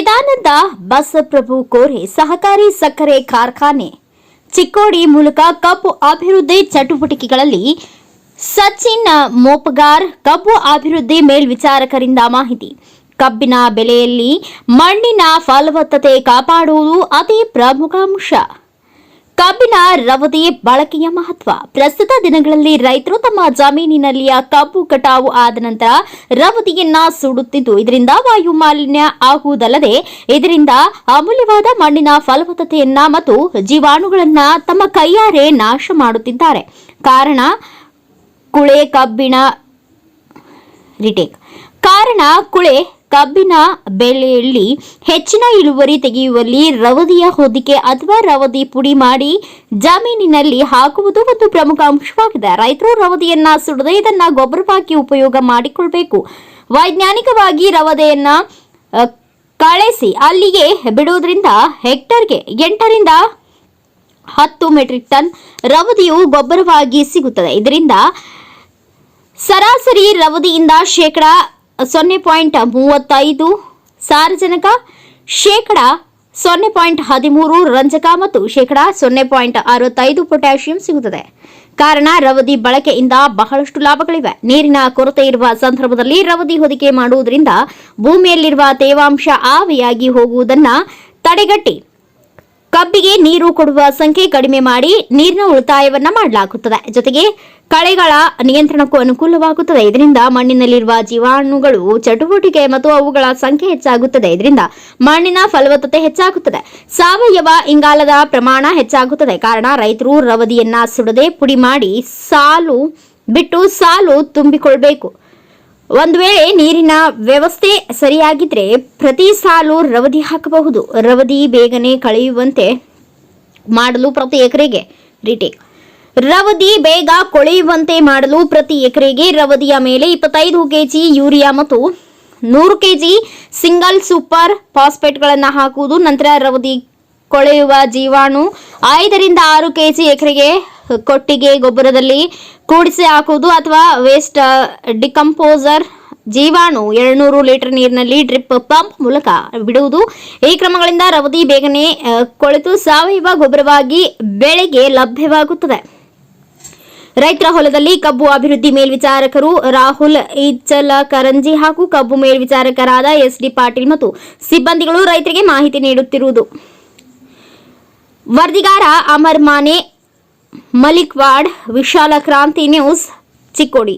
ಆನಂದ ಬಸಪ್ರಭು ಕೋರೆ ಸಹಕಾರಿ ಸಕ್ಕರೆ ಕಾರ್ಖಾನೆ. ಚಿಕ್ಕೋಡಿ ಮೂಲಕ ಕಬ್ಬು ಅಭಿವೃದ್ಧಿ ಚಟುವಟಿಕೆಗಳಲ್ಲಿ ಸಚಿನ್ ಮೋಪಗಾರ್ ಕಬ್ಬು ಅಭಿವೃದ್ಧಿ ಮೇಲ್ವಿಚಾರಕರಿಂದ ಮಾಹಿತಿ. ಕಬ್ಬಿನ ಬೆಲೆಯಲ್ಲಿ ಮಣ್ಣಿನ ಫಲವತ್ತತೆ ಕಾಪಾಡುವುದು ಅತಿ ಪ್ರಮುಖ ಅಂಶ. ಕಬ್ಬಿನ ರವದಿ ಬಳಕೆಯ ಮಹತ್ವ. ಪ್ರಸ್ತುತ ದಿನಗಳಲ್ಲಿ ರೈತರು ತಮ್ಮ ಜಮೀನಿನಲ್ಲಿಯ ಕಬ್ಬು ಕಟಾವು ಆದ ನಂತರ ರವದಿಯನ್ನ ಸುಡುತ್ತಿದ್ದು, ಇದರಿಂದ ವಾಯು ಮಾಲಿನ್ಯ ಆಗುವುದಲ್ಲದೆ ಇದರಿಂದ ಅಮೂಲ್ಯವಾದ ಮಣ್ಣಿನ ಫಲವತ್ತತೆಯನ್ನ ಮತ್ತು ಜೀವಾಣುಗಳನ್ನ ತಮ್ಮ ಕೈಯಾರೆ ನಾಶ ಮಾಡುತ್ತಿದ್ದಾರೆ. ಕಾರಣ, ಕುಳೆ ಕಬ್ಬಿಣ ರಿಟೇಕ್ ಕಾರಣ, ಕುಳೆ ಕಬ್ಬಿನ ಬೆಳೆಯಲ್ಲಿ ಹೆಚ್ಚಿನ ಇಳುವರಿ ತೆಗೆಯುವಲ್ಲಿ ರವದಿಯ ಹೊದಿಕೆ ಅಥವಾ ರವದಿ ಪುಡಿ ಮಾಡಿ ಜಮೀನಿನಲ್ಲಿ ಹಾಕುವುದು ಒಂದು ಪ್ರಮುಖ ಅಂಶವಾಗಿದೆ. ರೈತರು ರವದಿಯನ್ನ ಸುಡದೆ ಇದನ್ನ ಗೊಬ್ಬರವಾಗಿ ಉಪಯೋಗ ಮಾಡಿಕೊಳ್ಬೇಕು. ವೈಜ್ಞಾನಿಕವಾಗಿ ರವದೆಯನ್ನ ಕಳೆಸಿ ಅಲ್ಲಿಗೆ ಬಿಡುವುದರಿಂದ ಹೆಕ್ಟರ್ಗೆ ಎಂಟರಿಂದ ಹತ್ತು ಮೆಟ್ರಿಕ್ ಟನ್ ರವದಿಯು ಗೊಬ್ಬರವಾಗಿ ಸಿಗುತ್ತದೆ. ಇದರಿಂದ ಸರಾಸರಿ ರವದಿಯಿಂದ ಶೇಕಡ ಸೊನ್ನೆ ಪಾಯಿಂಟ್ ಮೂವತ್ತೈದು, ಸಾರಜನಕ, ಶೇಕಡ ಸೊನ್ನೆ ಪಾಯಿಂಟ್ ಹದಿಮೂರು, ರಂಜಕ ಮತ್ತು ಶೇಕಡ ಸೊನ್ನೆ ಪಾಯಿಂಟ್ ಅರವತ್ತೈದು ಪೊಟ್ಯಾಷಿಯಂ ಸಿಗುತ್ತದೆ. ಕಾರಣ, ರವದಿ ಬಳಕೆಯಿಂದ ಬಹಳಷ್ಟು ಲಾಭಗಳಿವೆ. ನೀರಿನ ಕೊರತೆ ಇರುವ ಸಂದರ್ಭದಲ್ಲಿ ರವದಿ ಹೊದಿಕೆ ಮಾಡುವುದರಿಂದ ಭೂಮಿಯಲ್ಲಿರುವ ತೇವಾಂಶ ಆವಿಯಾಗಿ ಹೋಗುವುದನ್ನು ತಡೆಗಟ್ಟಿ ಕಬ್ಬಿಗೆ ನೀರು ಕೊಡುವ ಸಂಖ್ಯೆ ಕಡಿಮೆ ಮಾಡಿ ನೀರಿನ ಉಳಿತಾಯವನ್ನ ಮಾಡಲಾಗುತ್ತದೆ. ಜೊತೆಗೆ ಕಳೆಗಳ ನಿಯಂತ್ರಣಕ್ಕೂ ಅನುಕೂಲವಾಗುತ್ತದೆ. ಇದರಿಂದ ಮಣ್ಣಿನಲ್ಲಿರುವ ಜೀವಾಣುಗಳು ಚಟುವಟಿಕೆ ಮತ್ತು ಅವುಗಳ ಸಂಖ್ಯೆ ಹೆಚ್ಚಾಗುತ್ತದೆ. ಇದರಿಂದ ಮಣ್ಣಿನ ಫಲವತ್ತತೆ ಹೆಚ್ಚಾಗುತ್ತದೆ. ಸಾವಯವ ಇಂಗಾಲದ ಪ್ರಮಾಣ ಹೆಚ್ಚಾಗುತ್ತದೆ. ಕಾರಣ ರೈತರು ರವದಿಯನ್ನ ಸುಡದೆ ಪುಡಿ ಮಾಡಿ ಸಾಲು ಬಿಟ್ಟು ಸಾಲು ತುಂಬಿಕೊಳ್ಬೇಕು. ಒಂದು ವೇಳೆ ನೀರಿನ ವ್ಯವಸ್ಥೆ ಸರಿಯಾಗಿದ್ರೆ ಪ್ರತಿ ಸಾಲು ರವದಿ ಹಾಕಬಹುದು. ರವದಿ ಬೇಗನೆ ಕಳೆಯುವಂತೆ ಮಾಡಲು ಪ್ರತಿ ಎಕರೆಗೆ ರಿಟೇಕ್ ರವದಿ ಬೇಗ ಕೊಳೆಯುವಂತೆ ಮಾಡಲು ಪ್ರತಿ ಎಕರೆಗೆ ರವದಿಯ ಮೇಲೆ ಇಪ್ಪತ್ತೈದು ಕೆಜಿ ಯೂರಿಯಾ ಮತ್ತು ನೂರು ಕೆಜಿ ಸಿಂಗಲ್ ಸೂಪರ್ ಫಾಸ್ಫೇಟ್ಗಳನ್ನು ಹಾಕುವುದು. ನಂತರ ರವದಿ ಕೊಳೆಯುವ ಜೀವಾಣು ಐದರಿಂದ ಆರು ಕೆಜಿ ಎಕರೆಗೆ ಕೊಟ್ಟಿಗೆ ಗೊಬ್ಬರದಲ್ಲಿ ಕೂಡಿಸಿ ಹಾಕುವುದು ಅಥವಾ ವೇಸ್ಟ್ ಡಿಕಂಪೋಸರ್ ಜೀವಾಣು ಎರಡ್ನೂರು ಲೀಟರ್ ನೀರಿನಲ್ಲಿ ಡ್ರಿಪ್ ಪಂಪ್ ಮೂಲಕ ಬಿಡುವುದು. ಈ ಕ್ರಮಗಳಿಂದ ರವದಿ ಬೇಗನೆ ಕೊಳೆತು ಸಾವಯವ ಗೊಬ್ಬರವಾಗಿ ಬೆಳೆಗೆ ಲಭ್ಯವಾಗುತ್ತದೆ. ರೈತರ ಹೊಲದಲ್ಲಿ ಕಬ್ಬು ಅಭಿವೃದ್ಧಿ ಮೇಲ್ವಿಚಾರಕರು ರಾಹುಲ್ ಇಚ್ಚಲ ಕರಂಜಿ ಹಾಗೂ ಕಬ್ಬು ಮೇಲ್ವಿಚಾರಕರಾದ ಎಸ್ ಡಿ ಪಾಟೀಲ್ ಮತ್ತು ಸಿಬ್ಬಂದಿಗಳು ರೈತರಿಗೆ ಮಾಹಿತಿ ನೀಡುತ್ತಿರುವುದು. ವರದಿಗಾರ ಅಮರ್ ಮಾನೆ ಮಲಿಕ್ವಾಡ್ ವಿಶಾಲ ಕ್ರಾಂತಿ ನ್ಯೂಸ್ ಚಿಕ್ಕೋಡಿ.